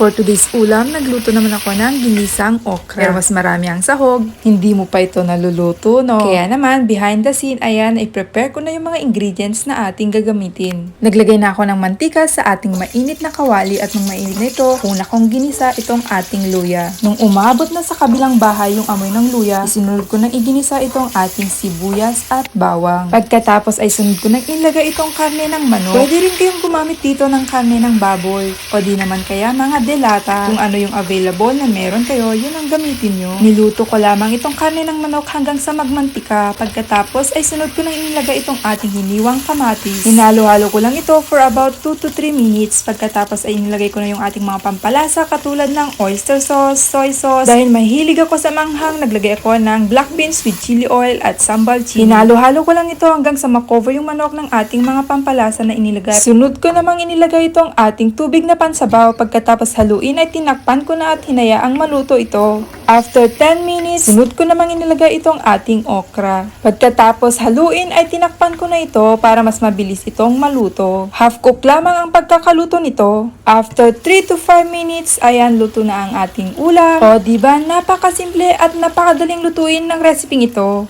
For today's ulam, nagluto naman ako ng ginisang okra. Pero mas marami ang sahog, hindi mo pa ito naluluto, no? Kaya naman, behind the scene, ayan, i-prepare ko na yung mga ingredients na ating gagamitin. Naglagay na ako ng mantika sa ating mainit na kawali at nung mainit na ito, una kong ginisa itong ating luya. Nung umabot na sa kabilang bahay yung amoy ng luya, isinunod ko nang iginisa itong ating sibuyas at bawang. Pagkatapos ay sunod ko nang ilagay itong karne ng manok. Pwede rin kayong gumamit dito ng karne ng baboy. O di naman kaya mga delata. Kung ano yung available na meron kayo, yun ang gamitin nyo. Niluto ko lamang itong karne ng manok hanggang sa magmantika. Pagkatapos ay sunod ko nang inilagay itong ating hiniwang kamatis. Hinalo-halo ko lang ito for about 2 to 3 minutes. Pagkatapos ay inilagay ko na yung ating mga pampalasa katulad ng oyster sauce, soy sauce. Dahil mahilig ako sa manghang, naglagay ako ng black beans with chili oil at sambal chili. Hinalo-halo ko lang ito hanggang sa makover yung manok ng ating mga pampalasa na inilagay. Sunod ko namang inilagay itong ating tubig na pansabaw. Pagkatapos haluin ay tinakpan ko na at hinayaang maluto ito. After 10 minutes, sunod ko namang inilagay itong ating okra. Pagkatapos haluin ay tinakpan ko na ito para mas mabilis itong maluto. Half cook lamang ang pagkakaluto nito. After 3 to 5 minutes, ayan luto na ang ating ulam. O diba, napakasimple at napakadaling lutuin ng reseping ito.